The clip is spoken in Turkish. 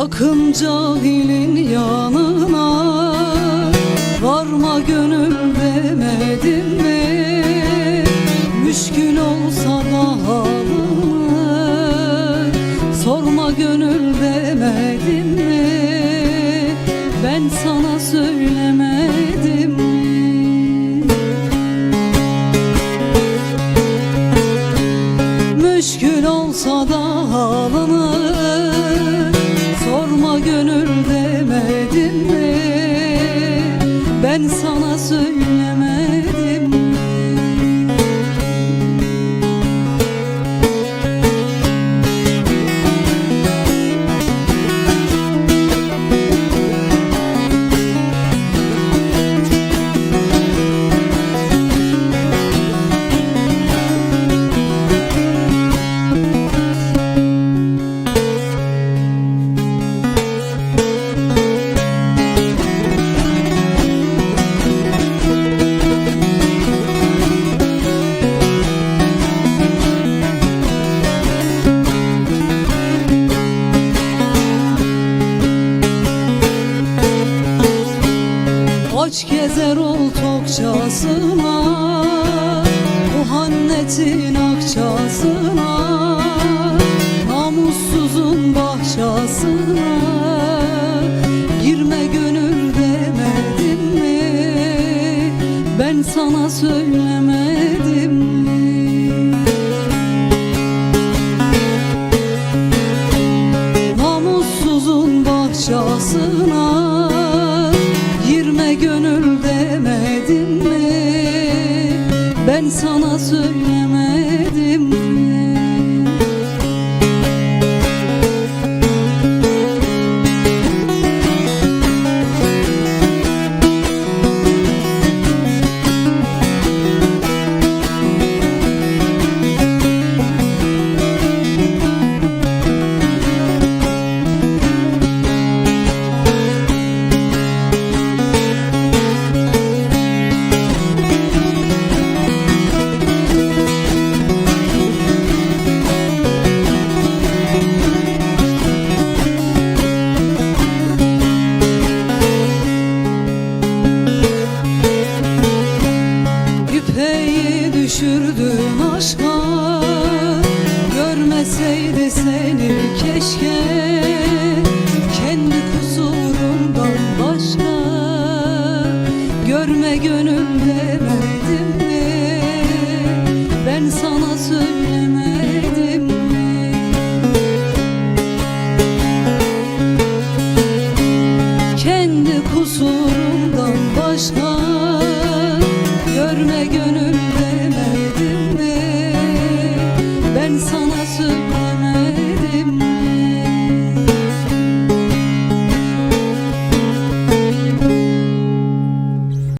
Sakın cahilin yanına Varma gönül demedim mi? Müşkül olsa da halını Sorma gönül demedim mi Aç gezer ol tokçasına Muhannetin akçasına Namussuzun bahçasına. Girme gönül demedim mi? Ben sana söylemedim mi Ben sana söylemedim keşke kendi kusurumdan başka görme gönül verdim de ben sana